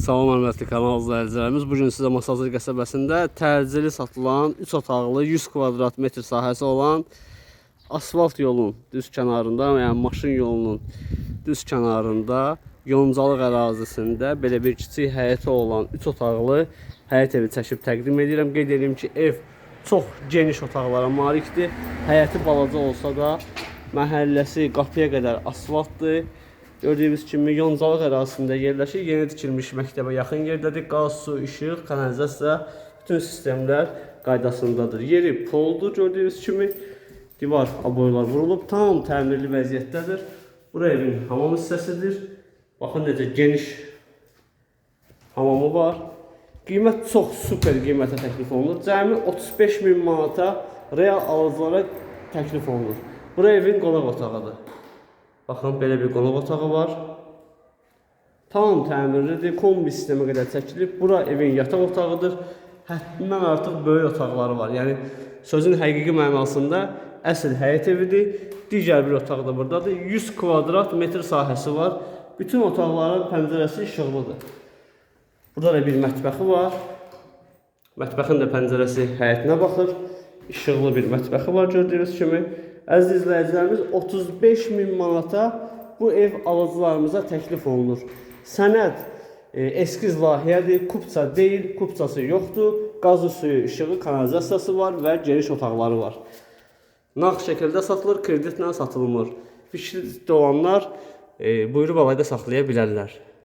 Salam hörmətli kanal izləyicilərimiz. Bu gün sizə Masazır qəsəbəsində təcili satılan 3 otaqlı 100 kvadrat metr sahəsi olan asfalt yolun düz kənarında, yəni maşın yolunun düz kənarında yoncalıq ərazisində belə bir kiçik həyəti olan 3 otaqlı həyət evi çəkib təqdim edirəm. Qeyd edirəm ki, ev çox geniş otaqlara malikdir. Həyəti balaca olsa da məhəlləsi qapıya qədər asfaltdır. Gördüyünüz kimi yoncalıq ərazisində yerləşir. Yeni tikilmiş məktəbə yaxın yerdədir. Qaz, su, işıq, kanalizasiya bütün sistemlər qaydasındadır. Yeri poldur gördüyünüz kimi. Divar aboylar vurulub, tam təmirli vəziyyətdədir. Bura evin hamam hissəsidir. Baxın necə geniş hamamı var. Qiymət çox super qiymətə təklif olunur. Cəmi 35 min manata real alıcılara təklif olunur. Bura evin qonaq otağıdır. Baxın belə bir qonaq otağı var. Tam təmirlidir. Kombi sistemə qədər çəkilib. Bura evin yataq otağıdır. Həddindən artıq böyük otaqları var. Yəni sözün həqiqi mənasında əsl həyət evidir. Digər bir otaq da burdadır. 100 kvadrat metr sahəsi var. Bütün otaqların pəncərəsi işıqlıdır. Burada da bir mətbəxi var. Mətbəxin də pəncərəsi həyətinə baxır. İşıqlı bir mətbəxi var gördüyünüz kimi. Əziz izləyicilərimiz 35 min manata bu ev alıcılarımıza təklif olunur. Sənəd e, eskiz layihədir, kupça deyil, kupçası yoxdur. Qazı suyu, işığı, kanalizasiyası var və geniş otaqları var. Nağd şəkildə satılır, kreditlə satılmır. Fikri olanlar e, buyurub alayda saxlaya bilərlər.